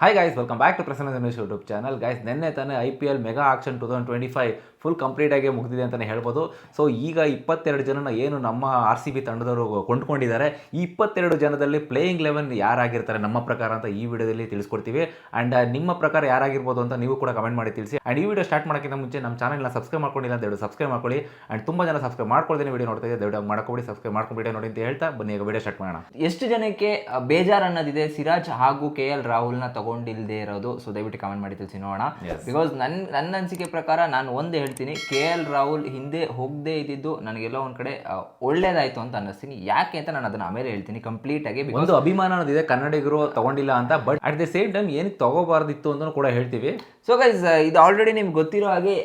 Hi guys welcome back to Prasanna Ganesh YouTube channel guys ನಿನ್ನೆ ತಾನೇ I P L mega auction two thousand twenty five full complete ಆಗಿ ಮುಗಿದಿದೆ ಅಂತಲೇ ಹೇಳ್ಬೋದು. So ಈಗ ಇಪ್ಪತ್ತೆರಡು ಜನನ ಏನು ನಮ್ಮ ಆರ್ ಸಿ ಬಿ ತಂಡದವರು ಕೊಂಡ್ಕೊಂಡಿದ್ದಾರೆ. ಈ ಇಪ್ಪತ್ತೆರಡು ಜನದಲ್ಲಿ ಪ್ಲೇಯಿಂಗ್ ಲೆವೆನ್ ಯಾರಾಗಿರ್ತಾರೆ ನಮ್ಮ ಪ್ರಕಾರ ಅಂತ ಈ ವಿಡಿಯೋದಲ್ಲಿ ತಿಳಿಸ್ಕೊಡ್ತೀವಿ. ಆ್ಯಂಡ್ ನಿಮ್ಮ ಪ್ರಕಾರ ಯಾರಾಗಿರ್ಬೋದು ಅಂತ ನೀವು ಕೂಡ ಕಮೆಂಟ್ ಮಾಡಿ ತಿಳಿಸಿ. ಆ್ಯಂಡ್ ಈ ವಿಡಿಯೋ ಸ್ಟಾರ್ಟ್ ಮಾಡೋಕ್ಕಿಂತ ಮುಂಚೆ ನಮ್ಮ ಚಾನಲ್ನ ಸಬ್ಸ್ಕ್ರೈಬ್ ಮಾಡ್ಕೊಂಡಿಲ್ಲ ಅಂತ ಹೇಳಿ ಸಬ್ಸ್ಕ್ರೈಬ್ ಮಾಡ್ಕೊಳ್ಳಿ. ಆ್ಯಂಡ್ ತುಂಬ ಜನ ಸಬ್ಸ್ಕ್ರೈಬ್ ಮಾಡ್ಕೊಳ್ತೀನಿ ವಿಡಿಯೋ ನೋಡ್ತಾ ಇದ್ದೆ ದಯವಿಟ್ಟು ಮಾಡ್ಕೊಬಿಡಿ ಸಬ್ಸ್ಕ್ರೈಬ್ ಮಾಡ್ಕೊಂಬಿಡಿ ನೋಡಿ ಅಂತ ಹೇಳ್ತಾ ಬನ್ನಿ. ಈಗ ವಿಡಿಯೋ ಸ್ಟಾರ್ಟ್ ಮಾಡೋಣ. ಎಷ್ಟು ಜನಕ್ಕೆ ಬೇಜಾರ್ ಅನ್ನೋದಿದೆ. ಸಿರಾಜ್ ಹಾಗೂ ಕೆ ಎಲ್ ರಾಹುಲ್ನ ತಗೊಂಡಿಲ್ದೇ ಇರೋದು ಸೊ ದಯವಿಟ್ಟು ಕಮೆಂಟ್ ಮಾಡಿ ತಿಳಿಸಿ ನೋಡೋಣ. ಬಿಕಾಸ್ ನನ್ನ ನನ್ನ ಅನಿಸಿಕೆ ಪ್ರಕಾರ ನಾನು ಒಂದು ಹೇಳ್ತೀನಿ ಕೆ ಎಲ್ ರಾಹುಲ್ ಹಿಂದೆ ಹೋಗದೆ ಇದ್ದಿದ್ದು ನನಗೆಲ್ಲೋ ಒಂದು ಕಡೆ ಒಳ್ಳೇದಾಯಿತು ಅಂತ ಅನ್ನಿಸ್ತೀನಿ. ಯಾಕೆ ಅಂತ ನಾನು ಅದನ್ನ ಆಮೇಲೆ ಹೇಳ್ತೀನಿ ಕಂಪ್ಲೀಟ್ ಆಗಿ ಒಂದು ಅಭಿಮಾನ ಅನ್ನೋದಿದೆ ಕನ್ನಡಿಗರು ತಗೊಂಡಿಲ್ಲ ಅಂತ but at the same time ಏನಕ್ಕೆ ತಗೋಬಾರ್ದಿತ್ತು ಅಂತ ಕೂಡ ಹೇಳ್ತೀವಿ. ಸೊ ಗೈಸ್ ಇದು ಆಲ್ರೆಡಿ ನಿಮ್ಗೆ ಗೊತ್ತಿರೋ ಹಾಗೆ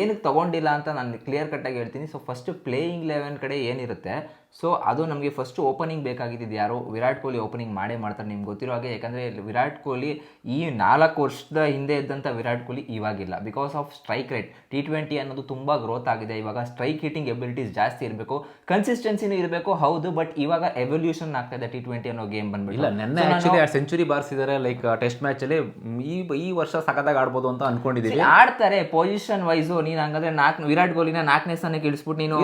ಏನಕ್ಕೆ ತಗೊಂಡಿಲ್ಲ ಅಂತ ನಾನು ಕ್ಲಿಯರ್ ಕಟ್ಟಾಗಿ ಹೇಳ್ತೀನಿ. ಸೊ ಫಸ್ಟ್ ಪ್ಲೇಯಿಂಗ್ ಲೆವೆನ್ ಕಡೆ ಏನಿರುತ್ತೆ ಸೊ ಅದು ನಮಗೆ ಫಸ್ಟ್ ಓಪನಿಂಗ್ ಬೇಕಾಗಿದ್ದು ಯಾರು ವಿರಾಟ್ ಕೊಹ್ಲಿ ಓಪನಿಂಗ್ ಮಾಡೇ ಮಾಡ್ತಾರೆ ನಿಮ್ಗೆ ಗೊತ್ತಿರೋ ಹಾಗೆ. ಯಾಕಂದರೆ ವಿರಾಟ್ ಕೊಹ್ಲಿ ಈ ನಾಲ್ಕು ವರ್ಷದ ಹಿಂದೆ ಇದ್ದಂಥ ವಿರಾಟ್ ಕೊಹ್ಲಿ ಇವಾಗಿಲ್ಲ. Because of strike rate T twenty ಅನ್ನೋದು ತುಂಬ ಗ್ರೋತ್ ಆಗಿದೆ. ಇವಾಗ ಸ್ಟ್ರೈಕ್ ಹಿಟ್ಟಿಂಗ್ ಎಬಿಲಿಟೀಸ್ ಜಾಸ್ತಿ ಇರಬೇಕು. ಕನ್ಸಿಸ್ಟೆನ್ಸಿನೂ ಇರಬೇಕು ಹೌದು ಬಟ್ ಇವಾಗ ಎವಲ್ಯೂಷನ್ ಆಗ್ತಾ ಇದೆ ಟಿ ಟ್ವೆಂಟಿ ಅನ್ನೋ ಗೇಮ್ ಬಂದ್ಬಿಟ್ಟು. ಇಲ್ಲ ನೆನ್ನೆ ಆಕ್ಚುಲಿ ಸೆಂಚುರಿ ಬಾರಿಸಿದ್ದಾರೆ ಲೈಕ್ ಟೆಸ್ಟ್ ಮ್ಯಾಚಲ್ಲಿ ಈ ಈ ವರ್ಷ ಸಖತ್ತಾಗಿ ಆಡ್ಬೋದು ಅಂತ ಅನ್ಕೊಂಡಿದ್ದೀನಿ ಆಡ್ತಾರೆ ಪೊಸಿಷನ್ ವೈಸು ನೀನು ಹಂಗಂದ್ರೆ ನಾಲ್ಕು ವಿರಾಟ್ ಕೊಹ್ಲಿನ ನಾಲ್ಕನೇ ಸ್ಥಾನಕ್ಕೆ ಇಳಿಸ್ಬಿಟ್ಟು ನೀನು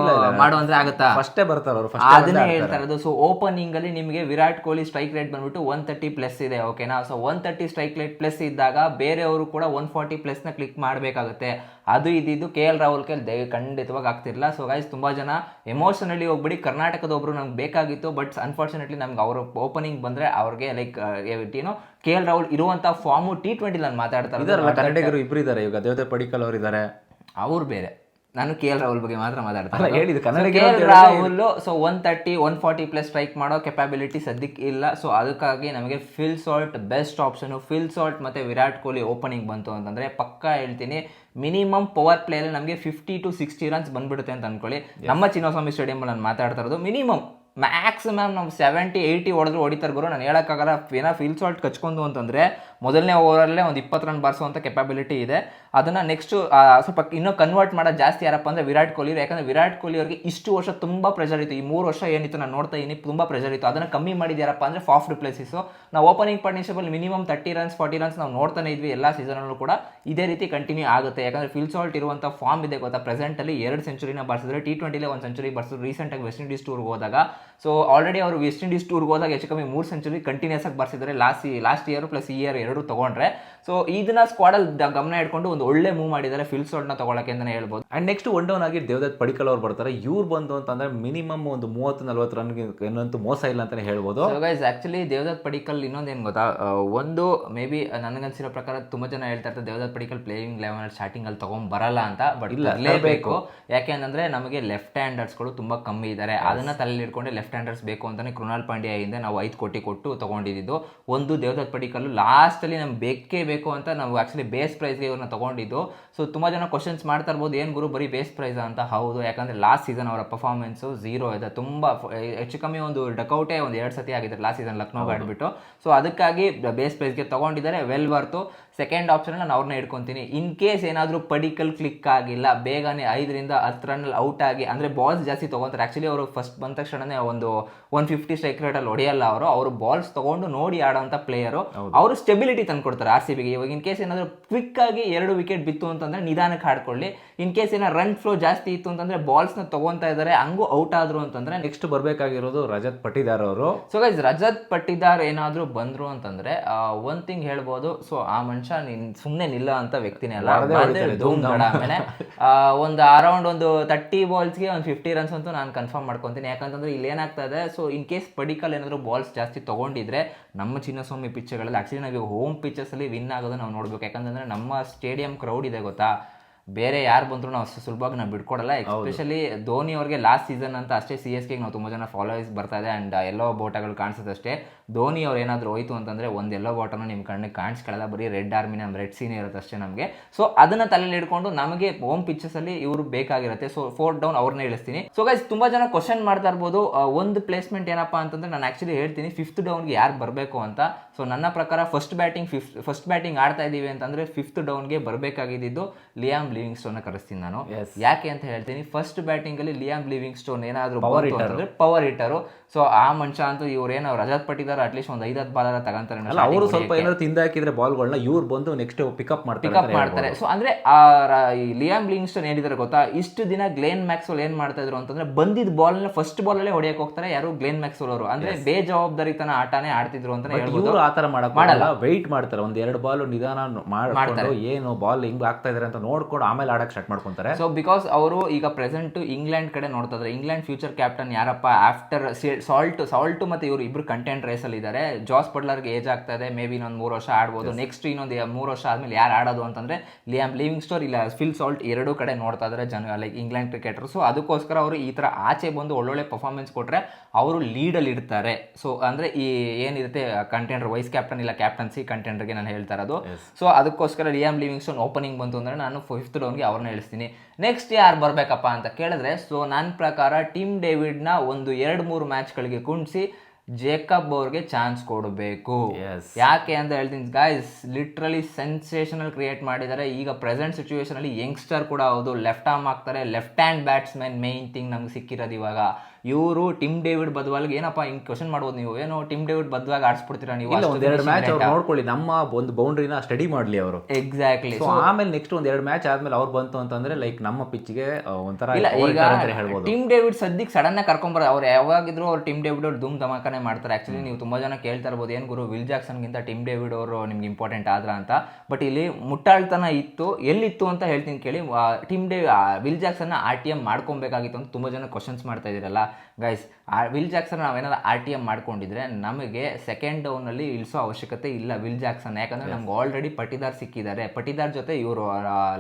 ಮಾಡು ಅಂದ್ರೆ ಆಗುತ್ತಾ? ಅಷ್ಟೇ ಬರ್ತಾರೆ ಅವರು ಅದನ್ನೇ ಹೇಳ್ತಾ ಇರೋದು ಸೊ ಓಪನಿಂಗ್ ಅಲ್ಲಿ ನಿಮಗೆ ವಿರಾಟ್ ಕೊಹ್ಲಿ ಸ್ಟ್ರೈಕ್ ರೇಟ್ ಬಂದ್ಬಿಟ್ಟು ಒನ್ ತರ್ಟಿ ಪ್ಲಸ್ ಇದೆ ಓಕೆನಾ so one thirty strike rate plus ಇದ್ದಾಗ ಬೇರೆಯವರು ಕೂಡ ಒನ್ ಫಾರ್ಟಿ ಪ್ಲಸ್ನ ಕ್ಲಿಕ್ ಮಾಡಬೇಕಾಗುತ್ತೆ. ಅದು ಇದ್ದಿದ್ದು ಕೆ ಎಲ್ ರಾಹುಲ್ ಕೈಲಿ ದಯ ಖಂಡಿತವಾಗಿ ಆಗ್ತಿರಲ್ಲ ಸೊ ಗೈಸ್ ತುಂಬಾ ಜನ ಎಮೋಷನಲಿ ಹೋಗ್ಬಿಡಿ. ಕರ್ನಾಟಕದ ಒಬ್ರು ನಮ್ಗೆ ಬೇಕಾಗಿತ್ತು ಬಟ್ ಅನ್ಫಾರ್ಚುನೇಟ್ಲಿ ನಮ್ಗೆ ಅವರು ಓಪನಿಂಗ್ ಬಂದ್ರೆ ಅವ್ರಿಗೆ ಲೈಕ್ ಏನು ಕೆ ಎಲ್ ರಾಹುಲ್ ಇರುವಂತಹ ಫಾರ್ಮು ಟಿ ಟ್ವೆಂಟಿ ನಾನು ಮಾತಾಡ್ತಾರೆ. ಇಬ್ಬರು ಇದಾರಲ್ಲ ಕನ್ನಡಿಗರು ಇಬ್ರು ಇದ್ದಾರೆ ಇವಾಗ ದೇವತೆ ಪಡಿಕಲ್ ಅವರು ಇದ್ದಾರೆ ಅವ್ರು ಬೇರೆ. ನಾನು ಕೆ ಎಲ್ ರಾಹುಲ್ ಬಗ್ಗೆ ಮಾತ್ರ ಮಾತಾಡ್ತಾರೆ ಹೇಳಿದ್ದು Kannadiga K L Rahul so one thirty one forty plus strike ಮಾಡೋ ಕೆಪಾಬಿಲಿಟಿ ಸದ್ಯಕ್ಕೆ ಇಲ್ಲ. ಸೊ ಅದಕ್ಕಾಗಿ ನಮಗೆ Phil Salt best option Phil Salt ಮತ್ತೆ ವಿರಾಟ್ ಕೊಹ್ಲಿ ಓಪನಿಂಗ್ ಬಂತು ಅಂತಂದ್ರೆ ಪಕ್ಕಾ ಹೇಳ್ತೀನಿ ಮಿನಿಮಮ್ ಪವರ್ ಪ್ಲೇಯಲ್ಲಿ ನಮಗೆ ಫಿಫ್ಟಿ ಟು ಸಿಕ್ಸ್ಟಿ ರನ್ಸ್ ಬಂದ್ಬಿಡುತ್ತೆ ಅಂತ ಅನ್ಕೊಳ್ಳಿ. ನಮ್ಮ ಚಿನ್ನಸ್ವಾಮಿ ಸ್ಟೇಡಿಯಂ ನಾನು ಮಾತಾಡ್ತಾ ಇರೋದು ಮಿನಿಮಮ್ ಮ್ಯಾಕ್ಸಿಮಮ್ ನಾವು ಸೆವೆಂಟಿ ಏಯ್ಟಿ ಹೊಡೆದ್ರು ಹೊಡಿತಾರೆ ಗುರು. ನಾನು ಹೇಳೋಕ್ಕಾಗಲ್ಲ ಏನೋ ಫಿಲ್ ಸಾಲ್ಟ್ ಕಚ್ಕೊಂಡು ಅಂತಂದರೆ ಮೊದಲನೇ ಓವರಲ್ಲೇ ಒಂದು ಇಪ್ಪತ್ತು ರನ್ ಬಾರಿಸುವಂಥ ಕೆಪಾಬಿಲಿಟಿ ಇದೆ. ಅದನ್ನು ನೆಕ್ಸ್ಟು ಸ್ವಲ್ಪ ಇನ್ನೂ ಕನ್ವರ್ಟ್ ಮಾಡೋ ಜಾಸ್ತಿ ಯಾರಪ್ಪ ಅಂದರೆ ವಿರಾಟ್ ಕೊಹ್ಲಿ ಯಾಕಂದರೆ ವಿರಾಟ್ ಕೊಹ್ಲಿ ಅವರಿಗೆ ಇಷ್ಟು ವರ್ಷ ತುಂಬ ಪ್ರೆಷರ್ ಇತ್ತು. ಈ ಮೂರು ವರ್ಷ ಏನಿತ್ತು ನಾನು ನೋಡ್ತಾ ಇದ್ದೀನಿ ತುಂಬ ಪ್ರೆಷರ್ ಇತ್ತು. ಅದನ್ನು ಕಮ್ಮಿ ಮಾಡಿದ್ಯಾರಪ್ಪ ಅಂದರೆ ಫಾಫ್ ರಿಪ್ಲೇಸಿಸು ನಾವು opening ಪಾರ್ಟ್ನರ್ಶಿಪಲ್ಲಿ minimum thirty runs forty runs ನಾವು ನೋಡ್ತಾನೆ ಇದ್ವಿ ಎಲ್ಲ ಸೀಸನಲ್ಲೂ ಕೂಡ. ಇದೇ ರೀತಿ ಕಂಟಿನ್ಯೂ ಆಗುತ್ತೆ. ಯಾಕಂದರೆ ಫಿಲ್ ಸಾಲ್ಟ್ ಇರುವಂಥ ಫಾರ್ಮ್ ಇದೆ ಗೊತ್ತಾ? ಪ್ರೆಸೆಂಟಲ್ಲಿ ಎರಡು ಸೆಂಚುರಿನ ಬರ್ಸಿದ್ರೆ ಟಿ ಟ್ವೆಂಟಿಲೇ ಒಂದು ಸೆಂಚುರಿ ಬರ್ಸಿದ್ರು. ರೀಸೆಂಟಾಗಿ ವೆಸ್ಟ್ ಇಂಡೀಸ್ ಟೂರ್ಗೆ ಹೋದಾಗ ಸೊ ಆಲ್ರೆಡಿ ಅವರು ವೆಸ್ಟ್ ಇಂಡೀಸ್ ಟೂರ್ಗೆ ಹೋದಾಗ ಹೆಚ್ಚು ಕಮ್ಮಿ ಮೂರು ಸೆಂಚುರಿ ಕಂಟಿನ್ಯೂಸ್ ಆಗಿ ಬರ್ಸಿದ್ದಾರೆ. ಲಾಸ್ಟ್ ಲಾಸ್ಟ್ ಇಯರ್ ಪ್ಲಸ್ ಈ ಇಯರ್ ಎರಡು ತಗೊಂಡ್ರೆ. ಸೊ ಇದನ್ನ ಸ್ಕ್ವಾಡಲ್ಲಿ ಗಮನ ಇಟ್ಕೊಂಡು ಒಂದು ಒಳ್ಳೆ ಮೂವ್ ಮಾಡಿದ್ದಾರೆ ಫಿಲ್ ಸೋಡ್ನ ತಗೊಳಕ್ಕೆ ಅಂತಲೇ ಹೇಳ್ಬೋದು. ಅಂಡ್ ನೆಕ್ಸ್ಟ್ ಒನ್ ಡೌನ್ ಆಗಿ ದೇವದತ್ ಪಡಿಕಲ್ ಅವ್ರು ಬರ್ತಾರೆ. ಇವ್ರು ಬಂದು ಅಂತಂದ್ರೆ ಮಿನಿಮಮ್ ಒಂದು ಮೂವತ್ತು ನಲ್ವತ್ತು ರನ್ ಏನಂತೂ ಮೋಸ ಇಲ್ಲ ಅಂತಲೇ ಹೇಳ್ಬೋದು. ಗೈಸ್ ಆಕ್ಚುಲಿ ದೇವದತ್ ಪಡಿಕಲ್ ಇನ್ನೊಂದೇನು ಗೊತ್ತಾ? ಒಂದು ಮೇ ಬಿ ನನಗನ್ಸಿರೋ ಪ್ರಕಾರ ತುಂಬ ಜನ ಹೇಳ್ತಾ ಇರ್ತಾರೆ Devdutt Padikkal playing eleven starting ಅಲ್ಲಿ ತಗೊಂಡ್ ಬರಲ್ಲ ಅಂತ ಬಟ್ ಇರಲೇಬೇಕು ಯಾಕೆ ಅಂತಂದ್ರೆ ನಮಗೆ ಲೆಫ್ಟ್ ಹ್ಯಾಂಡರ್ಸ್ಗಳು ತುಂಬಾ ಕಮ್ಮಿ ಇದ್ದಾರೆ. ಅದನ್ನ ತಲೆಯಲ್ಲಿ ಇಟ್ಕೊಂಡು ಲೆಫ್ಟ್ ಹ್ಯಾಂಡರ್ಸ್ ಬೇಕು ಅಂತಾನೆ ಕೃಣಾಲ್ ಪಾಂಡ್ಯ ಇಂದ ನಾವು ಐದು ಕೋಟಿ ಕೊಟ್ಟು ತಗೊಂಡಿದ್ದು. ಒಂದು ದೇವದತ್ ಪಡಿಕಲ್ಲು ಲಾಸ್ಟಲ್ಲಿ ನಮ್ಗೆ ಬೇಕೇ ಬೇಕು ಅಂತ ನಾವು ಆಕ್ಚುಲಿ ಬೇಸ್ ಪ್ರೈಸ್ಗೆ ಇವ್ರನ್ನ ತಗೊಂಡಿದ್ದು. ಸೊ ತುಂಬಾ ಜನ ಕ್ವಶನ್ಸ್ ಮಾಡ್ತಾ ಇರ್ಬೋದು ಏನು ಗುರು ಬರೀ ಬೇಸ್ ಪ್ರೈಸ್ ಅಂತ. ಹೌದು ಯಾಕಂದ್ರೆ ಲಾಸ್ಟ್ ಸೀಸನ್ ಅವರ ಪರ್ಫಾರ್ಮೆನ್ಸು ಝೀರೋ ಇದೆ. ತುಂಬಾ ಹೆಚ್ಚು ಕಮ್ಮಿ ಒಂದು ಡಕೌಟೇ ಒಂದು ಎರಡು ಸತಿ ಆಗಿದೆ ಲಾಸ್ಟ್ ಸೀಸನ್ ಲಕ್ನೋಗೆ ಆಡ್ಬಿಟ್ಟು. ಸೊ ಅದಕ್ಕಾಗಿ ಬೇಸ್ ಪ್ರೈಸ್ಗೆ ತಗೊಂಡಿದ್ದಾರೆ ವೆಲ್ ವರ್ತು ಸೆಕೆಂಡ್ ಆಪ್ಷನ್ ನಾನು ಅವ್ರನ್ನ ಇಟ್ಕೊಂತೀನಿ ಇನ್ ಕೇಸ್ ಏನಾದರೂ ಪಡಿಕಲ್ ಕ್ಲಿಕ್ ಆಗಿಲ್ಲ ಬೇಗನೆ ಐದರಿಂದ ಹತ್ತು ರನ್ನಲ್ಲಿ ಔಟ್ ಆಗಿ ಅಂದರೆ ಬಾಲ್ಸ್ ಜಾಸ್ತಿ ತೊಗೊತಾರೆ. ಆ್ಯಕ್ಚುಲಿ ಅವರು ಫಸ್ಟ್ ಬಂದ ತಕ್ಷಣನೇ ಒಂದು ಒನ್ ಫಿಫ್ಟಿ ಸ್ಟ್ರೈಕ್ ರೇಟಲ್ಲಿ ಹೊಡೆಯಲ್ಲ ಅವರು ಅವರು ಬಾಲ್ಸ್ ತೊಗೊಂಡು ನೋಡಿ ಆಡೋಂಥ ಪ್ಲೇಯರು ಅವರು ಸ್ಟೆಬಿಲಿಟಿ ತಂದುಕೊಡ್ತಾರೆ ಆರ್ ಸಿ ಬಿಗೆ ಇವಾಗ ಇನ್ ಕೇಸ್ ಏನಾದರೂ ಕ್ವಿಕ್ ಆಗಿ ಎರಡು ವಿಕೆಟ್ ಬಿತ್ತು ಅಂತಂದ್ರೆ ನಿಧಾನಕ್ಕೆ ಆಡ್ಕೊಳ್ಳಿ. ಇನ್ ಕೇಸ್ ಏನೋ ರನ್ ಫ್ಲೋ ಜಾಸ್ತಿ ಇತ್ತು ಅಂತಂದ್ರೆ ಬಾಲ್ಸ್ನ ತಗೊಂತಾ ಇದ್ದಾರೆ ಹಂಗೂ ಔಟ್ ಆದ್ರು ಅಂತಂದ್ರೆ ನೆಕ್ಸ್ಟ್ ಬರಬೇಕಾಗಿರೋದು ರಜತ್ ಪಟಿದಾರ್ ಅವರು. ಸೊ ಗೈಸ್ ರಜತ್ ಪಟ್ಟಿದಾರ್ ಏನಾದರೂ ಬಂದರು ಅಂತಂದ್ರೆ ಒಂದು ಥಿಂಗ್ ಹೇಳ್ಬೋದು. ಸೊ ಆ ಮನುಷ್ಯ ನೀನ್ ಸುಮ್ನೆ ನಿಲ್ಲ ಅಂತ ವ್ಯಕ್ತಿನೇ ಅಲ್ಲ? ಧೂಮ್ ಆಮೇಲೆ ಆ, ಒಂದು ಅರೌಂಡ್ ಒಂದು ತರ್ಟಿ ಬಾಲ್ಸ್ಗೆ ಒಂದು ಫಿಫ್ಟಿ ರನ್ಸ್ ಅಂತೂ ನಾನು ಕನ್ಫರ್ಮ್ ಮಾಡ್ಕೊತೀನಿ. ಯಾಕಂತಂದ್ರೆ ಇಲ್ಲಿ ಏನಾಗ್ತಾ ಇದೆ ಸೊ ಇನ್ ಕೇಸ್ ಪಡಿಕಲ್ ಏನಾದ್ರು ಬಾಲ್ಸ್ ಜಾಸ್ತಿ ತಗೊಂಡಿದ್ರೆ ನಮ್ಮ ಚಿನ್ನಸ್ವಾಮಿ ಪಿಚ್ಚರ್ಗಳಲ್ಲಿ ಆಕ್ಚುಲಿ ನಾವು ಹೋಮ್ ಪಿಚ್ಚರ್ಸ್ ಅಲ್ಲಿ ವಿನ್ ಆಗೋದು ನಾವು ನೋಡ್ಬೇಕು. ಯಾಕಂತಂದ್ರೆ ನಮ್ಮ ಸ್ಟೇಡಿಯಂ ಕ್ರೌಡ್ ಇದೆ ಗೊತ್ತಾ? ಬೇರೆ ಯಾರು ಬಂದರೂ ನಾವು ಅಷ್ಟು ಸುಲಭವಾಗಿ ನಾವು ಬಿಟ್ಕೊಡಲ್ಲ ಎಸ್ಪೆಷಲಿ ಧೋನಿ ಅವ್ರಿಗೆ ಲಾಸ್ಟ್ ಸೀಸನ್ ಅಂತ ಅಷ್ಟೇ ಸಿ ಎಸ್ ಕೆಗೆ ನಾವು ತುಂಬ ಜನ ಫಾಲೋಯರ್ಸ್ ಬರ್ತಾ ಇದೆ ಆ್ಯಂಡ್ ಎಲ್ಲೋ ಬೋಟಗಳು ಕಾಣಿಸುತ್ತೆ ಅಷ್ಟೇ. ಧೋನಿ ಅವ್ರು ಏನಾದರೂ ಹೋಯ್ತು ಅಂತಂದ್ರೆ ಒಂದು ಎಲ್ಲೋ ಬೋಟನ ನಿಮ್ಮ ಕಣ್ಣಿಗೆ ಕಾಣಿಸ್ಕೊಳ್ಳಲ್ಲ ಬರೀ ರೆಡ್ ಆರ್ಮಿ ನಮ್ಮ ರೆಡ್ ಸೀನ್ ಇರುತ್ತೆ ಅಷ್ಟೇ ನಮಗೆ. ಸೊ ಅದನ್ನ ತಲೆಯಲ್ಲಿ ಇಟ್ಕೊಂಡು ನಮಗೆ ಹೋಮ್ ಪಿಚ್ಚಸಲ್ಲಿ ಅಲ್ಲಿ ಇವರು ಬೇಕಾಗಿರುತ್ತೆ. ಸೊ ಫೋರ್ ಡೌನ್ ಅವ್ರನ್ನ ಇಳಿಸ್ತೀನಿ. ಸೊ ಗೈಸ್ ತುಂಬಾ ಜನ ಕ್ವಶನ್ ಮಾಡ್ತಾ ಇರ್ಬೋದು. ಒಂದು ಪ್ಲೇಸ್ಮೆಂಟ್ ಏನಪ್ಪ ಅಂತಂದ್ರೆ ನಾನು ಆಕ್ಚುಲಿ ಹೇಳ್ತೀನಿ ಫಿಫ್ತ್ ಡೌನ್ಗೆ ಯಾರು ಬರಬೇಕು ಅಂತ. ಸೊ ನನ್ನ ಪ್ರಕಾರ first batting fifth first batting ಆಡ್ತಾ ಇದ್ದೀವಿ ಅಂತಂದ್ರೆ ಫಿಫ್ತ್ ಡೌನ್ಗೆ ಬರಬೇಕಾಗಿದ್ದು ಲಿಯಾಮ್ ಲಿವಿಂಗ್ ಸ್ಟೋನ್ ಕರೆಸ್ತೀನಿ ನಾನು. ಯಾಕೆ ಅಂತ ಹೇಳ್ತೀನಿ ಫಸ್ಟ್ ಬ್ಯಾಟಿಂಗ್ ಅಲ್ಲಿ ಲಿಯಾಮ್ ಲಿವಿಂಗ್ ಸ್ಟೋನ್ ಏನಾದ್ರು ಪವರ್ ಬಂತು ಪವರ್ ಹಿಟ್ಟರು ಸೊ ಆ ಮನುಷ್ಯ ಅಂತೂ ಇವ್ರೇನು ರಜಾತ್ ಪಟ್ಟಿದಾರ ಅಟ್ಲೀಸ್ಟ್ ಒಂದು ಐದತ್ತು ಬಾಲರ ತಗೊಂತಾರೆ ಅವರು ಸ್ವಲ್ಪ ಏನಾದ್ರು ತಿಂದಾಕಿದ್ರೆ ಬಾಲ್ಗಳನ್ನ ಇವ್ರು ಬಂದು ನೆಕ್ಸ್ಟ್ ಪಿಕಪ್ ಮಾಡ್ತಾರೆ ಪಿಕಪ್ ಮಾಡ್ತಾರೆ. ಸೊ ಅಂದ್ರೆ ಆ ಈ ಲಿಯಾಮ್ ಲಿಂಗ್ಸ್ಟನ್ ಏನಿದ್ದಾರೆ ಗೊತ್ತಾ? ಇಷ್ಟು ದಿನ ಗ್ಲೇನ್ ಮ್ಯಾಕ್ಸ್ವೆಲ್ ಏನ್ ಮಾಡ್ತಾ ಇದ್ರು ಅಂತಂದ್ರೆ ಬಂದಿದ್ದ ಬಾಲ್ನ ಫಸ್ಟ್ ಬಾಲ್ ಅಲ್ಲೇ ಹೊಡೆಯಕ್ಕೆ ಹೋಗ್ತಾರೆ ಯಾರು? ಗ್ಲೇನ್ ಮ್ಯಾಕ್ಸ್ವೆಲ್ ಅವರು. ಅಂದ್ರೆ ಬೇಜವಾಬ್ದಾರಿತನ ಆಟನೇ ಆಡ್ತಿದ್ರು ಅಂತ ಇವರು ಆತರ ಮಾಡಕ್ ಮಾಡಲ್ಲ. ವೆಯ್ಟ್ ಮಾಡ್ತಾರೆ. ಒಂದ್ ಎರಡು ಬಾಲ್ ನಿಧಾನ ಮಾಡ್ತಾರೆ. ಏನು ಬಾಲ್ ಹಿಂಗ್ ಆಗ್ತಾ ಇದಾರೆ ಅಂತ ನೋಡ್ಕೊಂಡು ಆಮೇಲೆ ಆಡಕ್ ಸ್ಟಾರ್ಟ್ ಮಾಡ್ಕೊಂತಾರೆ. ಸೊ ಬಿಕಾಸ್ ಅವರು ಈಗ ಪ್ರೆಸೆಂಟ್ ಇಂಗ್ಲೆಂಡ್ ಕಡೆ ನೋಡ್ತಾ ಇದ್ರೆ. ಇಂಗ್ಲೆಂಡ್ ಫ್ಯೂಚರ್ ಕ್ಯಾಪ್ಟನ್ ಯಾರಪ್ಪ? ಆಫ್ಟರ್ ಸಾಲ್ಟ್ ಸಾಲ್ಟ್ ಮತ್ತು ಇವರು ಇಬ್ಬರು ಕಂಟೆಂಟ್ ರೇಸಲ್ಲಿ ಇದ್ದಾರೆ ಜಾಸ್ ಬಟ್ಲರ್ಗೆ ಏಜ್ ಆಗ್ತಾ ಇದೆ ಮೇ ಬಿ ಇನ್ನೊಂದು ಮೂರು ವರ್ಷ ಆಡ್ಬೋದು. ನೆಕ್ಸ್ಟ್ ಇನ್ನೊಂದು ಮೂರು ವರ್ಷ ಆದಮೇಲೆ ಯಾರು ಆಡೋದು ಅಂತಂದರೆ ಲಿಯಾಮ್ ಲಿವಿಂಗ್ ಸ್ಟೋರ್ ಇಲ್ಲ ಫಿಲ್ ಸಾಲ್ಟ್ ಎರಡೂ ಕಡೆ ನೋಡ್ತಾ ಇದ್ದಾರೆ ಜನ ಲೈಕ್ ಇಂಗ್ಲೆಂಡ್ ಕ್ರಿಕೆಟರ್ ಸೊ ಅದಕ್ಕೋಸ್ಕರ ಅವರು ಈ ಥರ ಆಚೆ ಬಂದು ಒಳ್ಳೊಳ್ಳೆ ಪರ್ಫಾರ್ಮೆನ್ಸ್ ಕೊಟ್ಟರೆ ಅವರು ಲೀಡಲ್ಲಿ ಇಡ್ತಾರೆ ಸೊ ಅಂದರೆ ಈ ಏನಿರುತ್ತೆ ಕಂಟೆಂಡರ್ ವೈಸ್ ಕ್ಯಾಪ್ಟನ್ ಇಲ್ಲ ಕ್ಯಾಪ್ಟನ್ಸಿ ಕಂಟೆಂಡರ್ಗೆ ನಾನು ಹೇಳ್ತಾ ಇರೋದು. ಸೊ ಅದಕ್ಕೋಸ್ಕರ ಲಿಯಾಮ್ ಲಿವಿಂಗ್ ಸ್ಟೋನ್ ಓಪನಿಂಗ್ ಬಂತು ಅಂದರೆ ನಾನು ಫಿಫ್ತ್ ಡೌನ್ಗೆ ಅವ್ರನ್ನ ಹೇಳ್ತೀನಿ ನೆಕ್ಸ್ಟ್ ಯಾರು ಬರಬೇಕಪ್ಪ ಅಂತ ಕೇಳಿದ್ರೆ ಸೊ ನನ್ನ ಪ್ರಕಾರ ಟಿಮ್ ಡೇವಿಡ್ನ ಒಂದು ಎರಡು ಮೂರು ಮ್ಯಾಚ್ಗಳಿಗೆ ಕುಣಿಸಿ ಜೇಕಬ್ ಅವ್ರಿಗೆ ಚಾನ್ಸ್ ಕೊಡಬೇಕು. ಯಾಕೆ ಅಂತ ಹೇಳ್ತೀನಿ ಗಾಯ್ಸ್ ಲಿಟ್ರಲಿ ಸೆನ್ಸೇಷನಲ್ ಕ್ರಿಯೇಟ್ ಮಾಡಿದ್ದಾರೆ. ಈಗ ಪ್ರೆಸೆಂಟ್ ಸಿಚುವೇಶನ್ ಅಲ್ಲಿ ಯಂಗ್ಸ್ಟರ್ ಕೂಡ ಹೌದು ಲೆಫ್ಟ್ ಆರ್ಮ್ ಆಗ್ತಾರೆ left hand batsman main thing ನಮ್ಗೆ ಸಿಕ್ಕಿರೋದು ಇವಾಗ. ಇವರು ಟಿಮ್ ಡೇವಿಡ್ ಬದ್ವಾಲ್ಗೆ ಏನಪ್ಪ ಹಿಂಗ್ ಕ್ವಶನ್ ಮಾಡ್ಬೋದು ನೀವು? ಏನೋ ಟಿಮ್ ಡೇವಿಡ್ ಬದ್ವಾಗ ಆಡಿಸ್ಬಿಡ್ತೀರಾ ನೀವು? ಎರಡು ಮ್ಯಾಚ್ ಅವ್ರು ನೋಡ್ಕೊಳ್ಳಿ ನಮ್ಮ ಒಂದು ಬೌಂಡ್ರಿನ ಸ್ಟಡಿ ಮಾಡ್ಲಿ ಅವರು. ಎಕ್ಸಾಕ್ಟ್ಲಿ ಸೊ ಆಮೇಲೆ ನೆಕ್ಸ್ಟ್ ಒಂದ್ ಎರಡು ಮ್ಯಾಚ್ ಆದ್ಮೇಲೆ ಅವ್ರು ಬಂತು ಅಂತಂದ್ರೆ ಲೈಕ್ ನಮ್ಮ ಪಿಚ್ಗೆ ಒಂಥರ ಇಲ್ಲ ಈಗ ಟೀಮ್ ಡೇವಿಡ್ ಸದ್ಯಕ್ಕೆ ಸಡನ್ ಆಗಿ ಕರ್ಕೊಂಬರ ಅವ್ರು ಯಾವಾಗಿದ್ರು ಅವ್ರು ಟಿಮ್ ಡೇವಿಡ್ ಅವ್ರು ಧೂಮ್ ಧಮಾಕನೆ ಮಾಡ್ತಾರೆ. ಆಕ್ಚುಲಿ ನೀವು ತುಂಬಾ ಜನ ಕೇಳ್ತಾ ಇರ್ಬೋದು ಏನ್ ಗುರು ವಿಲ್ ಜಾಕ್ಸನ್ಗಿಂತ ಟಿಮ್ ಡೇವಿಡ್ ಅವರು ನಿಮ್ಗೆ ಇಂಪಾರ್ಟೆಂಟ್ ಆದ್ರ ಅಂತ. ಬಟ್ ಇಲ್ಲಿ ಮುಟ್ಟಾಳ್ತನ ಇತ್ತು ಎಲ್ಲಿತ್ತು ಅಂತ ಹೇಳ್ತೀನಿ ಕೇಳಿ Tim David Will Jackson R T M ಮಾಡ್ಕೊಬೇಕಾಗಿತ್ತು ಅಂತ ತುಂಬಾ ಜನ ಕ್ವಶನ್ಸ್ ಮಾಡ್ತಾ ಇದ್ದೀರಲ್ಲ. ಗೈಸ್ ವಿಲ್ ಜಾಕ್ಸನ್ ನಾವೇನಾದ್ರು ಆರ್ ಟಿ ಎಂ ಮಾಡ್ಕೊಂಡಿದ್ರೆ ನಮಗೆ ಸೆಕೆಂಡ್ ಡೌನ್ ಅಲ್ಲಿ ಇಳಿಸೋ ಅವಶ್ಯಕತೆ ಇಲ್ಲ ವಿಲ್ ಜಾಕ್ಸನ್ ಯಾಕಂದ್ರೆ ನಮ್ಗೆ ಆಲ್ರೆಡಿ ಪಟಿದಾರ್ ಸಿಕ್ಕಿದ್ದಾರೆ. ಪಟಿದಾರ್ ಜೊತೆ ಇವರು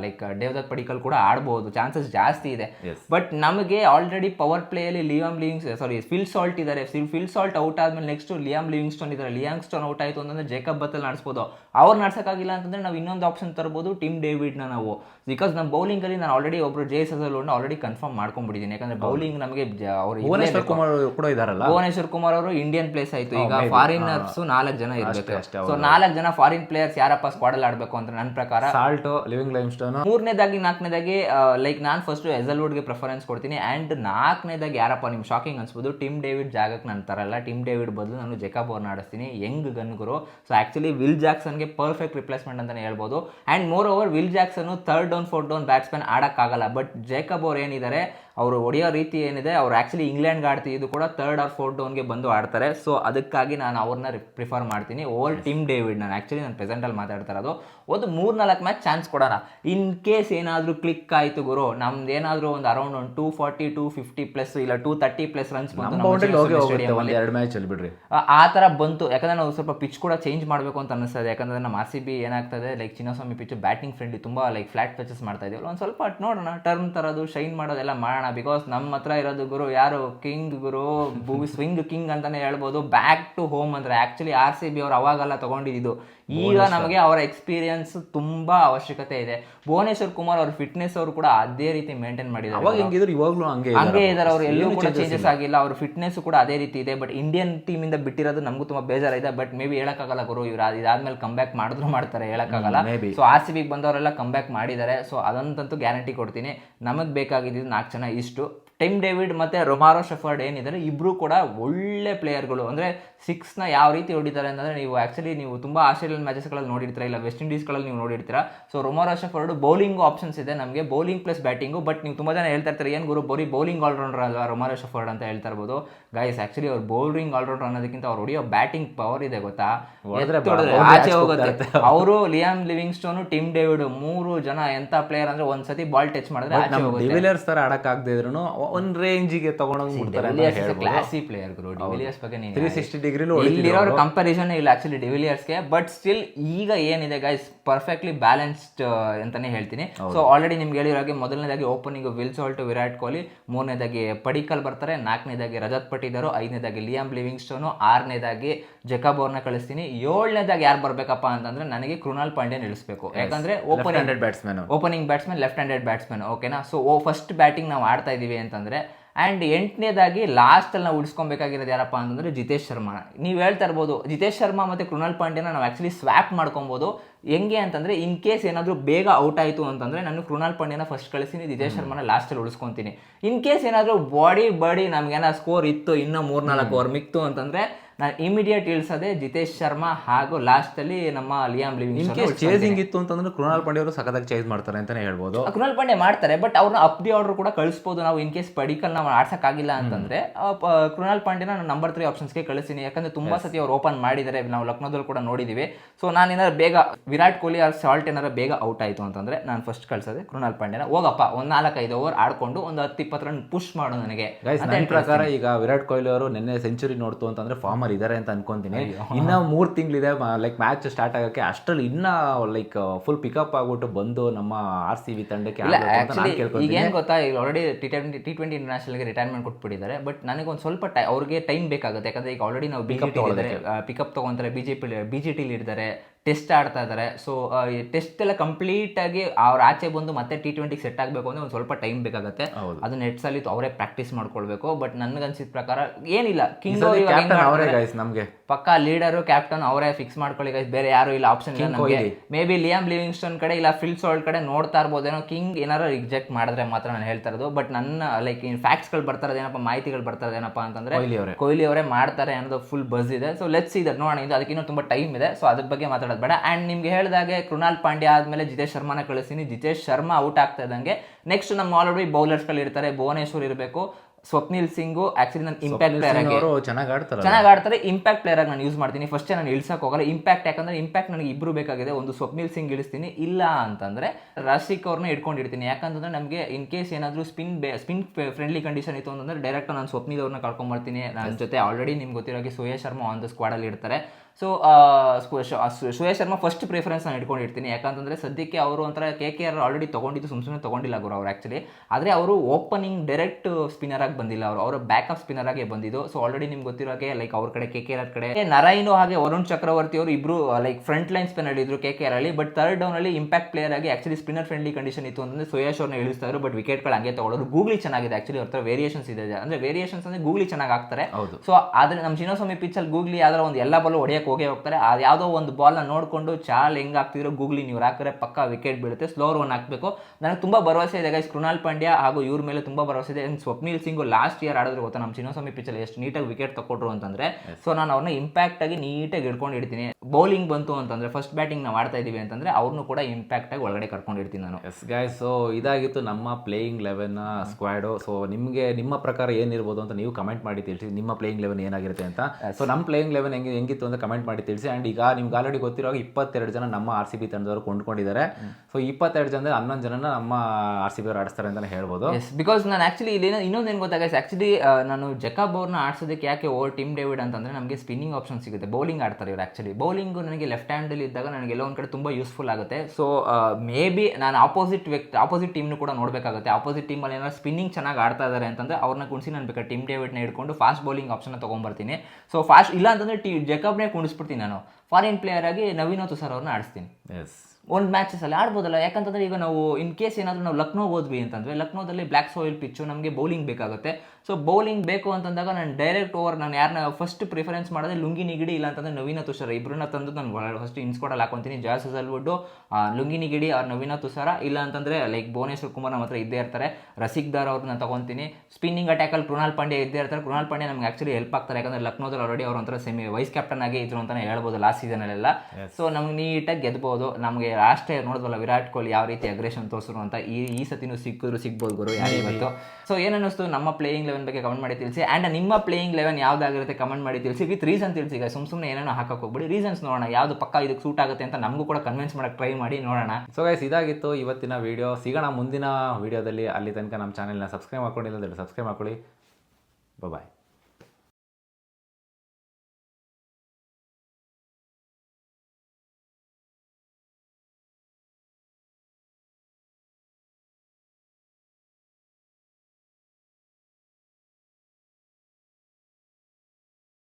ಲೈಕ್ ದೇವದತ್ ಪಡಿಕಲ್ ಕೂಡ ಆಡ್ಬೋದು. ಚಾನ್ಸಸ್ ಜಾಸ್ತಿ ಇದೆ. ಬಟ್ ನಮಗೆ already power ಪ್ಲೇಯಲ್ಲಿ Liam Livings sorry Phil Salt ಇದ್ದಾರೆ. ಫಿಲ್ ಸಾಲ್ಟ್ ಔಟ್ ಆದ್ಮೇಲೆ ನೆಕ್ಸ್ಟ್ ಲಿಯಾಮ್ ಲಿವಿಂಗ್ ಸ್ಟೋನ್ ಇದ್ದಾರೆ. ಲಿಯಾಂಗ್ ಸ್ಟೋನ್ ಔಟ್ ಆಯ್ತು ಅಂದ್ರೆ ಜೇಕಬ್ ಬತ್ತಲ್ ನಡೆಸ್ಬೋದು ಅವ್ರು ನಡ್ಸಕ್ಕಾಗಿಲ್ಲ ಅಂತಂದ್ರೆ ನಾವು ಇನ್ನೊಂದು ಆಪ್ಷನ್ ತರ್ಬೋದು ಟೀಮ್ ಡೇವಿಡ್ನ ನಾವು. ಬಿಕಾಸ್ ನಮ್ಮ ಬೌಲಿಂಗ್ ಅಲ್ಲಿ ನಾನು ಆಲ್ರೆಡಿ ಒಬ್ರು J S S already confirm ಮಾಡ್ಕೊಂಡ್ಬಿಟ್ಟಿದ್ದೀನಿ ಯಾಕಂದ್ರೆ ಬೌಲಿಂಗ್ ನಮಗೆ ಅವ್ರು ಭುವನೇಶ್ವರ್ ಕುಮಾರ್ ಕೂಡ ಇದಾರಲ್ಲ? ಭುವನೇಶ್ವರ್ ಕುಮಾರ್ ಅವರು ಇಂಡಿಯನ್ ಪ್ಲೇಸ್ ಆಯ್ತು. ಈಗ ಫಾರಿನರ್ಸ್ ನಾಲ್ಕು ಜನ ಇರ್ಬೇಕು. ಸೊ ನಾಲ್ಕು ಜನ ಫಾರಿನ್ ಪ್ಲೇಯರ್ಸ್ ಯಾರಪ್ಪ ಸ್ಕ್ವಾಡ್ ಅಲ್ಲಿ ಆಡ್ಬೇಕು ಅಂತ ನನ್ನ ಪ್ರಕಾರ? ಸಾಲ್ಟ್ ಲಿವಿಂಗ್ ಲೈಮ್ ಸ್ಟೋನ್ ಮೂರನೇದಾಗಿ ನಾಲ್ಕನೇದಾಗಿ ಲೈಕ್ ನಾನು ಫಸ್ಟ್ ಎಸಲ್ವುಡ್ಗೆ ಪ್ರಿಫರೆನ್ಸ್ ಕೊಡ್ತೀನಿ. ಅಂಡ್ ನಾಲ್ಕನೇದಾಗಿ ಯಾರಪ್ಪ ನಿಮ್ಗೆ ಶಾಕಿಂಗ್ ಅನ್ಸ್ಬೋದು ಟಿಮ್ ಡೇವಿಡ್ ಜಾಗಕ್ಕೆ ನಾನು ತರಲ್ಲ ಟಿಮ್ ಡೇವಿಡ್ ಬದಲು ನಾನು ಜೆಕಾಬ್ ಅವ್ರನ್ನ ಆಡಿಸ್ತೀನಿ. ಯಂಗ್ ಗನ್ಗುರು ಸೊ ಆಕ್ಚುಲಿ ವಿಲ್ ಜಾಕ್ಸನ್ಗೆ ಪರ್ಫೆಕ್ಟ್ ರಿಪ್ಲೇಸ್ಮೆಂಟ್ ಅಂತಲೇ ಹೇಳ್ಬೋದು. And more over Will Jackson third down fourth down batsman ಆಡಕ್ಕಾಗಲ್ಲ. But Jacob ಅವ್ರು ಏನಿದ್ದಾರೆ ಅವರು ಹೊಡೆಯೋ ರೀತಿ ಏನಿದೆ ಅವ್ರು ಆ್ಯಕ್ಚುಲಿ ಇಂಗ್ಲೆಂಡ್ಗೆ ಇದು ಕೂಡ ತರ್ಡ್ ಆರ್ ಫೋರ್ತ್ ಡೌನ್ಗೆ ಬಂದು ಆಡ್ತಾರೆ. ಸೊ ಅದಕ್ಕಾಗಿ ನಾನು ಅವ್ರನ್ನ ಪ್ರಿಫರ್ ಮಾಡ್ತೀನಿ. ಓವರ್ ಟಿಮ್ ಡೇವಿಡ್ ನಾನು ಆ್ಯಕ್ಚುಲಿ ನಾನು ಪ್ರೆಸೆಂಟಲ್ಲಿ ಮಾತಾಡ್ತಾ ಇರೋದು. ಒಂದು ಮೂರು ನಾಲ್ಕು ಮ್ಯಾಚ್ ಚಾನ್ಸ್ ಕೊಡೋಣ. ಇನ್ ಕೇಸ್ ಏನಾದರೂ ಕ್ಲಿಕ್ ಆಯಿತು ಗುರು ನಮ್ದು ಏನಾದರೂ ಒಂದು ಅರೌಂಡ್ ಒಂದು two forty two fifty plus ಇಲ್ಲ two thirty plus runs boundary. ಆ- ಥರ ಬಂತು. ಯಾಕಂದ್ರೆ ನಾವು ಸ್ವಲ್ಪ ಪಿಚ್ ಕೂಡ ಚೇಂಜ್ ಮಾಡಬೇಕು ಅಂತ ಅನಿಸ್ತದೆ ಯಾಕಂದ್ರೆ ನಮ್ಮ ಆರ್ ಸಿ ಬಿ ಏನಾಗ್ತದೆ like Chinnaswamy pitch batting friendly ತುಂಬ ಲೈಕ್ ಫ್ಲಾಟ್ ಪಿಚಸ್ ಮಾಡ್ತಾ ಇದೀವಲ್ಲ. ಒಂದು ಸ್ವಲ್ಪ ನೋಡೋಣ ಟರ್ನ್ ತರೋದು ಶೈನ್ ಮಾಡೋದೆಲ್ಲ ಮಾಡೋಣ. ಬಿಕಾಸ್ ನಮ್ಮ ಹತ್ರ ಇರೋದು ಗುರು ಯಾರು? ಕಿಂಗ್ ಗುರು, ಬೂ ಸ್ವಿಂಗ್ ಕಿಂಗ್ ಅಂತಾನೆ ಹೇಳ್ಬೋದು. ಬ್ಯಾಕ್ ಟು ಹೋಮ್ ಅಂದ್ರೆ ಆಕ್ಚುಲಿ ಆರ್ ಸಿ ಬಿ ಅವ್ರು ಅವಾಗೆಲ್ಲ ತಗೊಂಡಿದ್ದು. ಈಗ ನಮಗೆ ಅವರ ಎಕ್ಸ್ಪೀರಿಯನ್ಸ್ ತುಂಬಾ ಅವಶ್ಯಕತೆ ಇದೆ. ಭುವನೇಶ್ವರ್ ಕುಮಾರ್ ಅವ್ರ ಫಿಟ್ನೆಸ್ ಅವರು ಕೂಡ ಅದೇ ರೀತಿ ಮೇಂಟೈನ್ ಮಾಡಿದ್ದಾರೆ. ಇವಾಗಲೂ ಹಂಗೆ ಹಂಗೆ ಇದಾರೆ ಅವ್ರು. ಎಲ್ಲೂ ಕೂಡ ಚೇಂಜಸ್ ಆಗಿಲ್ಲ. ಅವ್ರ ಫಿಟ್ನೆಸ್ ಕೂಡ ಅದೇ ರೀತಿ ಇದೆ. ಬಟ್ ಇಂಡಿಯನ್ ಟೀಮ್ ಇಂದ ಬಿಟ್ಟಿರೋದು ನಮಗೂ ತುಂಬಾ ಬೇಜಾರಿದೆ ಬಟ್ ಮೇ ಬಿ ಹೇಳಕ್ಕಾಗಲ್ಲ ಗುರು ಇವ್ರು ಇದಾದ್ಮೇಲೆ ಕಮ್ ಬ್ಯಾಕ್ ಮಾಡಿದ್ರು ಮಾಡ್ತಾರೆ. ಹೇಳಕ್ಕಾಗಲ್ಲ. ಸೊ ಆರ್ ಸಿ ಬಿಗೆ ಬಂದವರೆಲ್ಲ ಕಮ್ ಬ್ಯಾಕ್ ಮಾಡಿದ್ದಾರೆ. ಸೊ ಅದಂತಂತೂ ಗ್ಯಾರಂಟಿ ಕೊಡ್ತೀನಿ. ನಮಗೆ ಬೇಕಾಗಿದ್ದು ನಾಲ್ಕು ಜನ ಇಷ್ಟು. ಟಿಮ್ ಡೇವಿಡ್ ಮತ್ತು ರೊಮಾರೋ ಶೆಫರ್ಡ್ ಏನಿದ್ದಾರೆ ಇಬ್ಬರು ಕೂಡ ಒಳ್ಳೆ ಪ್ಲೇಯರ್ಗಳು. ಅಂದರೆ ಸಿಕ್ಸ್ನ ಯಾವ ರೀತಿ ಹೊಡಿತಾರೆ ಅಂತಂದರೆ ನೀವು ಆ್ಯಕ್ಚುಲಿ ನೀವು ತುಂಬ ಆಸ್ಟ್ರೇಲಿಯನ್ ಮ್ಯಾಚಸ್ಗಳಲ್ಲಿ ನೋಡಿರ್ತೀರಾ, ಇಲ್ಲ ವೆಸ್ಟ್ ಇಂಡೀಸ್ಗಳಲ್ಲಿ ನೀವು ನೋಡಿರ್ತೀರಾ. So Romario Shepherd bowling options ಇದೆ ನಮಗೆ ಬೌಲಿಂಗ್ ಪ್ಲಸ್ ಬ್ಯಾಟಿಂಗು ಬಟ್ ನೀವು ತುಂಬ ಜನ ಹೇಳ್ತಾ ಇರ್ತಾರೆ, ಏನು ಗುರು, ಬರೀ ಬೌಲಿಂಗ್ ಆಲ್ರೌಂಡರ್ ಅಲ್ವಾ ರೊಮಾರೋ ಶೆಫರ್ಡ್ ಅಂತ ಹೇಳ್ತಾ ಇರ್ಬೋದು. ಗೈಸ್ ಆಕ್ಚುಲಿ ಅವ್ರು ಬೌಲಿಂಗ್ ಆಲ್ರೌಂಡರ್ ಅನ್ನೋದಕ್ಕಿಂತ ಅವ್ರು ಹೊಡಿಯೋ ಬ್ಯಾಟಿಂಗ್ ಪವರ್ ಇದೆ ಗೊತ್ತಾ? ಆಚೆ ಹೋಗುತ್ತೆ. ಅವರು Liam Livingstone Tim David ಮೂರು ಜನ ಎಂತ ಪ್ಲೇಯರ್ ಅಂದ್ರೆ ಒಂದ್ಸತಿ ಬಾಲ್ ಟಚ್ ಮಾಡಿದ್ರೆ ಆಚೆ ಡಿವಿಲಿಯರ್ಸ್ ತರ ಆಡಕ್ ಆಗದೆ ಇದ್ರು ಒಂದ್ ರೇಂಜ್ಗೆ ಬಿಡ್ತಾರೆ ಅಂತ ಕ್ಲಾಸಿ ಪ್ಲೇಯರ್ ಗುರು ಡಿವಿಲಿಯರ್ಸ್ ಬಗ್ಗೆ ನೀವು ತ್ರೀ ಸಿಕ್ಸ್ಟಿ ಡಿಗ್ರಿ ಇಲ್ಲಿರೋ ಕಂಪಾರಿಸನ್ ಇಲ್ಲ ಆಕ್ಚುಲಿ ಡಿವಿಲಿಯರ್ಸ್ಗೆ ಬಟ್ ಸ್ಟಿಲ್ ಈಗ ಏನಿದೆ ಗೈಸ್ ಪರ್ಫೆಕ್ಟ್ಲಿ ಬ್ಯಾಲೆನ್ಸ್ಡ್ ಅಂತಲೇ ಹೇಳ್ತೀನಿ. ಸೊ ಆಲ್ರೆಡಿ ನಿಮ್ಗೆ ಹೇಳಿರೋ ಹಾಗೆ ಮೊದಲನೇದಾಗಿ opening Will Salt Virat Kohli ಮೂರನೇದಾಗಿ ಪಡಿಕಲ್ ಬರ್ತಾರೆ ನಾಲ್ಕನೇದಾಗಿ ರಜತ್ ಪಟ್ಟಿದಾರು ಐದನೇದಾಗಿ ಲಿಯಾಮ್ ಲಿವಿಂಗ್ ಸ್ಟೋನು ಆರನೇದಾಗಿ ಜೆಕಾಬ್ ಅವ್ರನ್ನ ಕಳಿಸ್ತೀನಿ. ಏಳನೇದಾಗಿ ಯಾರು ಬರಬೇಕಪ್ಪ ಅಂತಂದ್ರೆ ನನಗೆ ಕೃಣಾಲ್ ಪಾಂಡ್ಯನ್ ನಿಲ್ಲಿಸಬೇಕು ಯಾಕಂದ್ರೆ open handed batsman opening batsman left handed batsman ಓಕೆನಾ ಸೊ ಫಸ್ಟ್ ಬ್ಯಾಟಿಂಗ್ ನಾವು ಆಡ್ತಾ ಇದೀವಿ ಅಂತಂದ್ರೆ ಆ್ಯಂಡ್ ಎಂಟನೇದಾಗಿ ಲಾಸ್ಟಲ್ಲಿ ನಾವು ಉಳಿಸ್ಕೊಬೇಕಾಗಿರೋದು ಯಾರಪ್ಪ ಅಂತಂದರೆ ಜಿತೇಶ್ ಶರ್ಮಾ. ನೀವು ಹೇಳ್ತಾ ಇರ್ಬೋದು, ಜಿತೇಶ್ ಶರ್ಮಾ ಮತ್ತು ಕೃಣಾಲ್ ಪಾಂಡ್ಯನ ನಾವು ಆ್ಯಕ್ಚುಲಿ ಸ್ವ್ಯಾಪ್ ಮಾಡ್ಕೊಬೋದು. ಹೆಂಗೆ ಅಂತಂದರೆ ಇನ್ ಕೇಸ್ ಏನಾದರೂ ಬೇಗ ಔಟ್ ಆಯಿತು ಅಂತಂದರೆ ನಾನು ಕೃಣಾಲ್ ಪಾಂಡ್ಯನ ಫಸ್ಟ್ ಕಳಿಸ್ತೀನಿ, ಜಿತೇಶ್ ಶರ್ಮನ ಲಾಸ್ಟಲ್ಲಿ ಉಳಿಸ್ಕೊತೀನಿ. ಇನ್ ಕೇಸ್ ಏನಾದರೂ ಬಾಡಿ ಬಾಡಿ ನಮಗೇನೋ ಸ್ಕೋರ್ ಇತ್ತು, ಇನ್ನೂ ಮೂರ್ನಾಲ್ಕು ಓವರ್ ಮಿಕ್ತು ಅಂತಂದರೆ ನಾನು ಇಮಿಡಿಯೇಟ್ ಇಳಿಸೋದೆ ಜಿತೇಶ್ ಶರ್ಮಾ ಹಾಗೂ ಲಾಸ್ಟಲ್ಲಿ ನಮ್ಮ Liam in living case chasing ಇತ್ತು ಅಂತಂದ್ರೆ ಕೃಣಾಲ್ ಪಾಂಡೆ ಅವರು ಸಖತ್ತಾಗಿ ಚೇಸ್ ಮಾಡ್ತಾರೆ ಅಂತಾನೆ ಹೇಳ್ಬೋದು. ಕೃಣಾಲ್ ಪಾಂಡೆ ಮಾಡ್ತಾರೆ ಬಟ್ ಅವ್ರನ್ನ ಅಪ್ ದಿ ಆರ್ಡರ್ ಕೂಡ ಕಳಿಸ್ಬೋದು ನಾವು ಇನ್ ಕೇಸ್ ಪಡಿಕಲ್ ನಾವು ಆಡ್ಸೋಕ್ಕಾಗಿಲ್ಲ ಅಂತಂದ್ರೆ. ಕೃಣಾಲ್ ಪಾಂಡ್ಯನ ನಾನು ನಂಬರ್ ತ್ರೀ ಆಪ್ಷನ್ಸ್ಗೆ ಕಳಿಸ್ತೀನಿ. ಯಾಕಂದ್ರೆ ತುಂಬಾ ಸತಿ ಅವ್ರು ಓಪನ್ ಮಾಡಿದ್ದಾರೆ. ನಾವು ಲಕ್ನೋದಲ್ಲಿ ಕೂಡ ನೋಡಿದೀವಿ. ಸೊ ನಾನು ಏನಾದ್ರು ಬೇಗ ವಿರಾಟ್ ಕೊಹ್ಲಿ ಅವ್ರ ಸಾಲ್ಟ್ ಏನಾರ ಬೇಗ ಔಟ್ ಆಯಿತು ಅಂತಂದ್ರೆ ನಾನು ಫಸ್ಟ್ ಕಳಿಸೋದೆ ಕೃಣಾಲ್ ಪಾಂಡ್ಯನ ಹೋಗಪ್ಪ ಒಂದು ನಾಲ್ಕೈದು ಓವರ್ ಆಡ್ಕೊಂಡು ಒಂದು ಹತ್ತು ಇಪ್ಪತ್ತು ರನ್ ಪುಷ್ ಮಾಡು ನನಗೆ. ಪ್ರಕಾರ ಈಗ ವಿರಾಟ್ ಕೊಹ್ಲಿ ಅವರು ನಿನ್ನೆ ಸೆಂಚುರಿ ನೋಡ್ತು ಅಂತಂದ್ರೆ ಫಾರ್ಮರ್ ಇದಾರೆ ಅಂತ ಅನ್ಕೊಂತೀನಿ. ಇನ್ನ ಮೂರು ತಿಂಗಳಿದೆ ಲೈಕ್ ಮ್ಯಾಚ್ ಸ್ಟಾರ್ಟ್ ಆಗೋಕ್ಕೆ ಅಷ್ಟರಲ್ಲಿ ಇನ್ನ ಲೈಕ್ ಫುಲ್ ಪಿಕಪ್ ಆಗ್ಬಿಟ್ಟು ಬಂದು ನಮ್ಮ ಆರ್ ಸಿ ಬಿ ತಂಡಕ್ಕೆ ಈಗ ಏನು ಗೊತ್ತಾ ಈಗ already T twenty T twenty ಇಂಟರ್ನ್ಯಾಷನಲ್ಗೆ retirement ಕೊಟ್ಬಿಟ್ಟಿದ್ದಾರೆ ಬಟ್ ನನಗೆ ಒಂದು ಸ್ವಲ್ಪ ಟೈ ಅವ್ರಿಗೆ ಟೈಮ್ ಬೇಕಾಗುತ್ತೆ. ಯಾಕಂದ್ರೆ ಈಗ ಆಲ್ರೆಡಿ ನಾವು B pickup ತೊಗೊಂತಾರೆ B J P B J ಟಿಲಿ ಇರ್ತಾರೆ. ಟೆಸ್ಟ್ ಆಡ್ತಾ ಇದ್ದಾರೆ ಸೊ ಟೆಸ್ಟ್ ಎಲ್ಲ ಕಂಪ್ಲೀಟ್ ಆಗಿ ಅವ್ರ ಆಚೆ ಬಂದು ಮತ್ತೆ ಟಿ ಟ್ವೆಂಟಿಗೆ ಸೆಟ್ ಆಗಬೇಕು ಅಂದ್ರೆ ಒಂದು ಸ್ವಲ್ಪ ಟೈಮ್ ಬೇಕಾಗುತ್ತೆ. ಅದು ನೆಟ್ಸ್ ಅಲ್ಲಿ ಅವರೇ ಪ್ರಾಕ್ಟೀಸ್ ಮಾಡ್ಕೊಳ್ಬೇಕು. ಬಟ್ ನನಗನ್ಸಿದ ಪ್ರಕಾರ ಏನಿಲ್ಲ. ಕಿಂಗ್ ನಮಗೆ. ಪಕ್ಕ ಲೀಡರು ಕ್ಯಾಪ್ಟನ್ ಅವರೇ ಫಿಕ್ಸ್ ಮಾಡ್ಕೊಳ್ಳಿ ಗೈಸ್ ಬೇರೆ ಯಾರು ಇಲ್ಲ. ಆಪ್ಷನ್ ಇಲ್ಲ ನಮಗೆ. ಮೇ ಬಿ ಲಿಯಾಮ್ ಲಿವಿಂಗ್ಸ್ಟನ್ ಕಡೆ ಇಲ್ಲ ಫಿಲ್ ಸೋಲ್ಡ್ ಕಡೆ ನೋಡ್ತಾ ಇರ್ಬೋದೇನೋ ಕಿಂಗ್ ಏನಾರು ರಿಜೆಕ್ಟ್ ಮಾಡಿದ್ರೆ ಮಾತ್ರ ನಾನು ಹೇಳ್ತಾ ಇರೋದು. ಬಟ್ ನನ್ನ ಲೈಕ್ ಇನ್ ಫ್ಯಾಕ್ಟ್ಸ್ಗಳು ಬರ್ತಾ ಇರೋದೇನಪ್ಪ ಮಾಹಿತಿಗಳು ಬರ್ತಾ ಇರೋದೇನಪ್ಪ ಅಂತಂದ್ರೆ ಕೊಹ್ಲಿ ಅವರೇ. ಕೊಹ್ಲಿ ಅವರೇ ಮಾಡ್ತಾರೆ ಅನ್ನೋದು ಫುಲ್ ಬಸ್ ಇದೆ. ಸೊ ಲೆಟ್ಸ್ ಇದೆ ನೋಡೋಣ. ಇದು ಅದಕ್ಕಿನ್ನೂ ತುಂಬ ಟೈಮ್ ಇದೆ. ಸೊ ಅದ್ರ ಬಗ್ಗೆ ಮಾತಾಡೋದು ಬೇಡ. ಆ್ಯಂಡ್ ನಿಮ್ಗೆ ಹೇಳಿದಾಗೆ ಕೃಣಾಲ್ ಪಾಂಡ್ಯ ಆದಮೇಲೆ ಜಿತೇಶ್ ಶರ್ಮಾನ ಕಳಿಸ್ತೀನಿ. ಜಿತೇಶ್ ಶರ್ಮಾ ಔಟ್ ಆಗ್ತಾ ಇದ್ದಂಗೆ ನೆಕ್ಸ್ಟ್ ನಮ್ಮ ಆಲ್ರೆಡಿ ಬೌಲರ್ಸ್ಗಳು ಇರ್ತಾರೆ. ಭುವನೇಶ್ವರ್ ಇರಬೇಕು ಸ್ವಪ್ನಿಲ್ ಸಿಂಗು ಆಕ್ಚುಲಿ ನಾನು ಇಂಪ್ಯಾಕ್ಟ್ ಪ್ಲೇಯರ್ ಆಗಿ ಚೆನ್ನಾಗಿ ಆಡ್ತಾರೆ ಚೆನ್ನಾಗಿ ಆಡ್ತಾರೆ. ಇಂಪ್ಯಾಕ್ಟ್ ಪ್ಲೇಯರ್ ಆಗಿ ನಾನು ಯೂಸ್ ಮಾಡ್ತೀನಿ. ಫಸ್ಟ್ ನಾನು ಇಳ್ಸಕ್ ಹೋಗಲ್ಲ. ಇಂಪ್ಯಾಕ್ಟ್ ಯಾಕಂದ್ರೆ ಇಂಪ್ಯಾಕ್ಟ್ ನನಗೆ ಇಬ್ರು ಬೇಕಾಗಿದೆ. ಒಂದು ಸ್ವಪ್ನಿಲ್ ಸಿಂಗ್ ಇಳಿಸ್ತೀನಿ. ಇಲ್ಲ ಅಂತಂದ್ರೆ ರಾಶಿಕ್ ಅವ್ರನ್ನ ಇಟ್ಕೊಂಡಿರ್ತೀನಿ. ಯಾಕಂತಂದ್ರೆ ನಮಗೆ ಇನ್ ಕೇಸ್ ಏನಾದರೂ ಸ್ಪಿನ್ ಸ್ಪಿನ್ ಫ್ರೆಂಡ್ಲಿ ಕಂಡೀಷನ್ ಇತ್ತು ಅಂತಂದ್ರೆ ಡೈರೆಕ್ಟ್ ನಾನು ಸ್ವಪ್ನಿಲ್ ಅವ್ರನ್ನ ಕಳ್ಕೊಂಡ್ಬರ್ತೀನಿ ನನ್ನ ಜೊತೆ ಆಲ್ರೆಡಿ ನಿಮ್ಗೆ ಗೊತ್ತಿರೋ ಹಾಗೆ ಶರ್ಮಾ ಆನ್ ದ ಸ್ಕ್ವಾಡಲ್ಲಿ ಇರ್ತಾರೆ. So Suyash Sharma first preference ನಾನು ಇಟ್ಕೊಂಡಿರ್ತೀನಿ. ಯಾಕಂತಂದ್ರೆ ಸದ್ಯಕ್ಕೆ ಅವರು ಒಂಥರ ಕೆ ಕೆ ಆರ್ ಆಲ್ರೆಡಿ ತೊಗೊಂಡಿದ್ದು ಸುಮ್ ಸುಮ್ಮನೆ ತೊಗೊಂಡಿಲ್ಲ ಗುರು ಅವರು ಆ್ಯಕ್ಚುಲಿ ಆದರೆ ಅವರು ಓಪನಿಂಗ್ ಡೈರೆಕ್ಟ್ ಸ್ಪಿನ್ನರ್ ಆಗಿ ಬಂದಿಲ್ಲ ಅವರು. ಅವರು ಬ್ಯಾಕಪ್ ಸ್ಪಿನ್ನರ್ ಆಗಿ ಬಂದಿದ್ದು. ಸೊ ಆಲ್ರೆಡಿ ನಿಮ್ಗೆ ಗೊತ್ತಿರೋ ಹಾಗೆ ಲೈಕ್ ಅವ್ರ ಕಡೆ ಕೆ ಕೆ ಆರ್ ಕಡೆ ನರೈನು ಹಾಗೆ ವರುಣ್ ಚಕ್ರವರ್ತಿ ಅವರು ಇಬ್ರು ಲೈಕ್ ಫ್ರಂಟ್ ಲೈನ್ ಸ್ಪಿನ್ನರ್ ಇದ್ರು ಕೆ ಕೆ ಆರ್ ಅಲ್ಲಿ. ಬಟ್ ಥರ್ಡ್ ಡೌನ್ ಅಲ್ಲಿ ಇಂಪ್ಯಾಕ್ಟ್ ಪ್ಲೇಯರ್ ಆಗಿ ಆಕ್ಚುಲಿ ಸ್ಪಿನ್ನರ್ ಫ್ರೆಂಡ್ಲಿ ಕಂಡೀಷನ್ ಇತ್ತು ಅಂತಂದ್ರೆ ಸೋಯಾಶ್ ಅವ್ರನ್ನ ಇಳಿಸ್ತಾರೆ ಬಟ್ ವಿಕೆಟ್ಗಳು ಹಂಗೆ ತಗೊಳ್ಳೋರು ಗೂಗ್ಲಿ ಚೆನ್ನಾಗಿದೆ ಆಕ್ಚುಲಿ ಅವ್ರ ವೇರಿಯೇಷನ್ಸ್ ಇದೆ. ಅಂದ್ರೆ ವೇರಿಯೇಷನ್ಸ್ ಅಂದ್ರೆ ಗೂಗ್ಲಿ ಚೆನ್ನಾಗಿ ಆಗ್ತಾರೆ ಹೌದು. ಸೊ ಆದ್ರೆ ನಮ್ಮ ಚಿನ್ನಸ್ವಾಮಿ ಪಿಚ್ಚಲ್ಲಿ ಗೂಗ್ಲಿ ಯಾವ್ದಾರ ಒಂದು ಎಲ್ಲ ಬಾಲು ಹೊಡೆಯಕ್ಕೆ ಹೋಗೇ ಹೋಗ್ತಾರೆ. ಅದು ಯಾವುದೋ ಒಂದು ಬಾಲ್ನ ನೋಡಿಕೊಂಡು ಚಾಲ್ ಹೆಂಗೆ ಹಾಕ್ತಿದ್ರು ಗೂಗ್ಲಿ ನೀವು ಹಾಕಿದ್ರೆ ಪಕ್ಕ ವಿಕೆಟ್ ಬೀಳುತ್ತೆ. ಸ್ಲೋರ್ ಒನ್ ಹಾಕಬೇಕು. ನನಗೆ ತುಂಬಾ ಭರವಸೆ ಇದೆ ಗೈಸ್ ಕೃಣಾಲ್ ಪಾಂಡ್ಯ ಹಾಗೂ ಇವ್ರ ಮೇಲೆ ತುಂಬಾ ಭರವಸೆ ಇದೆ. ಸ್ವಪ್ನಿಲ್ ಸಿಂಗು ಲಾಸ್ಟ್ ಇಯರ್ ಆಡಿದ್ರೆ ಗೊತ್ತಾ? ನಮ್ಮ ಚಿನ್ನಸ್ವಾಮಿ ಪಿಚ್ಚಲ್ಲಿ ಎಷ್ಟು ನೀಟಾಗಿ ವಿಕೆಟ್ ತಗೊಟ್ರು ಅಂತಂದ್ರೆ ಸೊ ನಾನು ಅವ್ರನ್ನ ಇಂಪ್ಯಾಕ್ಟ್ ಆಗಿ ನೀಟಾಗಿ ಹಿಡ್ಕೊಂಡು ಇಡ್ತೀನಿ. ಬೌಲಿಂಗ್ ಬಂತು ಅಂತಂದ್ರೆ ಫಸ್ಟ್ ಬ್ಯಾಟಿಂಗ್ ನಾವು ಆಡ್ತಾ ಇದ್ದೀವಿ ಅಂತಂದ್ರೆ ಅವ್ರನ್ನೂ ಕೂಡ ಇಂಪ್ಯಾಕ್ಟ್ ಆಗಿ ಒಳಗಡೆ ಕರ್ಕೊಂಡು ಇಡ್ತೀನಿ ನಾನು. ಎಸ್ ಗಾಯ್ಸ್ ಸೊ ಇದಾಗಿತ್ತು ನಮ್ಮ ಪ್ಲೇಯಿಂಗ್ ಲೆವೆನ್ ಸ್ಕ್ವಾಡು ಸೊ ನಿಮಗೆ ನಿಮ್ಮ ಪ್ರಕಾರ ಏನಿರ್ಬೋದು ಅಂತ ನೀವು ಕಮೆಂಟ್ ಮಾಡಿ ತಿಳಿಸಿ. ನಿಮ್ಮ ಪ್ಲೇಯಿಂಗ್ ಲೆವೆನ್ ಏನಾಗಿರುತ್ತೆ ಅಂತ. ಸೊ ನಮ್ಮ ಪ್ಲೇಯಿಂಗ್ ಲೆವೆನ್ ಹೆಂಗೆ ಹೆಂಗಿತ್ತು ಅಂತ ಕಮೆಂಟ್ ಮಾಡಿ ತಿಳಿಸಿ. ಆ್ಯಂಡ್ ಈಗ ನಿಮ್ಗೆ ಆಲ್ರೆಡಿ ಗೊತ್ತಿರೋ ಇಪ್ಪತ್ತೆರಡು ಜನ ನಮ್ಮ ಆರ್ ಸಿ ಬಿ ತಂಡದವರು ಕೊಂಡ್ಕೊಂಡಿದ್ದಾರೆ. ಸೊ ಇಪ್ಪತ್ತೆರಡು ಜನ, ಹನ್ನೊಂದು ಜನನ ನಮ್ಮ ಆರ್ ಸಿ ಬಿ ಅವರು ಆಡಿಸ್ತಾರೆ ಅಂತಲೇ ಹೇಳ್ಬೋದು. ಎಸ್ ಬಿಕಾಸ್ ನಾನು ಆಕ್ಚುಲಿ ಇಲ್ಲಿ ಇನ್ನೊಂದು ಏನು ಗೊತ್ತಾಗ ಆ್ಯಕ್ಚುಲಿ ನಾನು ಜಕಾಬ್ ಅವ್ರನ್ನ ಆಡಿಸೋದಕ್ಕೆ ಯಾಕೆ ಓವರ್ ಟೀಮ್ ಡೇವಿಡ್ ಅಂತಂದ್ರೆ ನಮಗೆ ಸ್ಪಿನ್ನಿಂಗ್ ಆಪ್ಷನ್ ಸಿಗುತ್ತೆ. ಬೌಲಿಂಗ್ ಆಡ್ತಾರೆ ಇವ್ರು ಆಕ್ಚುಲಿ ಬೌಲಿಂಗು ನನಗೆ ಲೆಫ್ಟ್ ಹ್ಯಾಂಡಲ್ಲಿ ಇದ್ದಾಗ ನನಗೆ ಎಲ್ಲೋ ಒಂದು ಕಡೆ ತುಂಬ ಯೂಸ್ಫುಲ್ ಆಗುತ್ತೆ. ಸೊ ಮೇ ಬಿ ನಾನು ಆಪೋಸಿಟ್ ವ್ಯಕ್ತಿ ಆಪೋಸಿಟ್ ಟೀಮ್ನು ಕೂಡ ನೋಡಬೇಕಾಗುತ್ತೆ. ಆಪೋಸಿಟ್ ಟೀಮಲ್ಲಿ ಏನಾದ್ರು ಸ್ಪಿನ್ನಿಂಗ್ ಚೆನ್ನಾಗಿ ಆಡ್ತಾ ಇದ್ದಾರೆ ಅಂತಂದರೆ ಅವ್ರನ್ನ ಕುಣಿಸಿ ನಾನು ಬೇಕಾದ್ರೆ ಟೀಮ್ ಡೇವಿಡ್ನ ಹಿಡ್ಕೊಂಡು ಫಾಸ್ಟ್ ಬೌಲಿಂಗ್ ಆಪ್ಷನ್ ತೊಗೊಂಬರ್ತೀನಿ. ಸೊ ಫಾಸ್ಟ್ ಇಲ್ಲ ಅಂತಂದ್ರೆ ಟಿ ಜಕಬ್ನೇ ಕುಣಿಸ್ಬಿಡ್ತೀನಿ ನಾನು. ಫಾರಿನ್ ಪ್ಲೇಯರ್ ಆಗಿ ನವೀನ್ ತುಷಾರ್ ಅವ್ರನ್ನ ಆಡಿಸ್ತೀನಿ. ಎಸ್ ಒಂದು ಮ್ಯಾಚಸಲ್ಲಿ ಆಡ್ಬೋದಲ್ಲ? ಯಾಕಂತಂದರೆ ಈಗ ನಾವು ಇನ್ ಕೇಸ್ ಏನಾದರೂ ನಾವು ಲಕ್ನೋ ಹೋದ್ವಿ ಅಂತಂದರೆ ಲಕ್ನೋದಲ್ಲಿ ಬ್ಲ್ಯಾಕ್ ಸೋಯಿಲ್ ಪಿಚ್ಚು ನಮಗೆ ಬೌಲಿಂಗ್ ಬೇಕಾಗುತ್ತೆ. ಸೊ ಬೌಲಿಂಗ್ ಬೇಕು ಅಂತಂದಾಗ ನಾನು ಡೈರೆಕ್ಟ್ ಓವರ್ ನಾನು ಯಾರನ್ನ ಫಸ್ಟ್ ಪ್ರಿಫರೆನ್ಸ್ ಮಾಡೋದೇ ಲುಂಗಿ ನಿಗಿಡಿ ಇಲ್ಲ ಅಂತಂದರೆ ನವೀನ ತುಷಾರ. ಇಬ್ಬರನ್ನ ತಂದು ನಾನು ಫಸ್ಟ್ ಇನ್ಸ್ಕೊಡಲ್ಲಿ ಹಾಕೊತೀನಿ. ಜಾಸ್ ಅಲ್ಬಿಟ್ಟು ಲುಂಗಿ ನಿಗಿಡಿ ಅವ್ರ ನವೀನ ತುಷಾರ. ಇಲ್ಲ ಅಂತಂದರೆ ಲೈಕ್ ಭುವನೇಶ್ವರ್ ಕುಮಾರ್ ನಮ್ಮ ಹತ್ರ ಇದ್ದೇ ಇರ್ತಾರೆ. ರಸಿಕ್ ದಾರ್ ಅವ್ರನ್ನ ತಗೊಂತೀನಿ. ಸ್ಪಿನ್ನಿಂಗ್ ಅಟ್ಯಾಕಲ್ಲಿ ಕೃಣಾಲ್ ಪಾಂಡ್ಯ ಇದ್ದೇ ಇರ್ತಾರೆ. ಕೃಣಾಲ್ ಪಾಂಡ್ಯ ನಮ್ಗೆ ಆಕ್ಚುಲಿ ಹೆಲ್ಪ್ ಆಗ್ತಾರೆ. ಯಾಕಂದ್ರೆ ಲಕ್ನೋದಲ್ಲಿ ಆಲ್ರೆಡಿ ಅವ್ರ ಒಂಥರ ಸೆಮಿ ವೈಸ್ ಕ್ಯಾಪ್ಟನ್ ಆಗಿ ಇದ್ರು ಅಂತಲೇ ಹೇಳ್ಬೋದು ಲಾಸ್ಟ್ ಸೀಸನಲ್ಲೆಲ್ಲ ಸೊ ನಮ್ಗೆ ನೀಟಾಗಿ ಗೆದ್ಬೋದು. ನಮಗೆ ಲಾಸ್ಟ್ ನೋಡಿದ್ವಲ್ಲ ವಿರಾಟ್ ಕೊಹ್ಲಿ ಯಾವ ರೀತಿ ಅಗ್ರೆಷನ್ ತೋರಿಸ್ರು ಅಂತ ಈ ಈ ಸತಿನೂ ಸಿಕ್ಕಿದ್ರು ಸಿಗ್ಬೋದು ಗುರು ಯಾರು ಇವತ್ತು. ಸೊ ಏನನ್ನಿಸ್ತು? ನಮ್ಮ ಪ್ಲೇಯಿಂಗ್ ಲೆವೆನ್ ಬಗ್ಗೆ ಕಮೆಂಟ್ ಮಾಡಿ ತಿಳಿಸಿ. ಆ್ಯಂಡ್ ನಿಮ್ಮ ಪ್ಲೇಯಿಂಗ್ ಲೆವೆನ್ ಯಾವ್ದಾಗಿರುತ್ತೆ ಕಮೆಂಟ್ ಮಾಡಿ ತಿಳಿಸಿ. ವಿತ್ ರೀಸನ್ ತಿಳಿಸಿ ಈಗ ಸುಮ್ ಸುಮ್ಮನೆ ಏನೇನೋ ಹಾಕಕ್ಕೆ ಹೋಗ್ಬಿಡಿ. ರೀಸನ್ಸ್ ನೋಡೋಣ. ಯಾವ್ದು ಪಕ್ಕ ಇದಕ್ಕೆ ಸೂಟ್ ಆಗುತ್ತೆ ಅಂತ ನಮಗೂ ಕೂಡ ಕನ್ವಿನ್ಸ್ ಮಾಡಕ್ಕೆ ಟ್ರೈ ಮಾಡಿ ನೋಡೋಣ. ಸೊ ಗೈಸ್ ಇದಾಗಿತ್ತು ಇವತ್ತಿನ ವಿಡಿಯೋ ಸಿಗೋಣ ಮುಂದಿನ ವಿಡಿಯೋದಲ್ಲಿ ಅಲ್ಲಿ ತನಕ ನಮ್ಮ ಚಾನೆಲ್ನ ಸಬ್ಸ್ಕ್ರೈಬ್ ಮಾಡ್ಕೊಂಡಿಲ್ಲ ಸಬ್ಸ್ಕ್ರೈಬ್ ಮಾಡ್ಕೊಳ್ಳಿ. ಬಾಯ್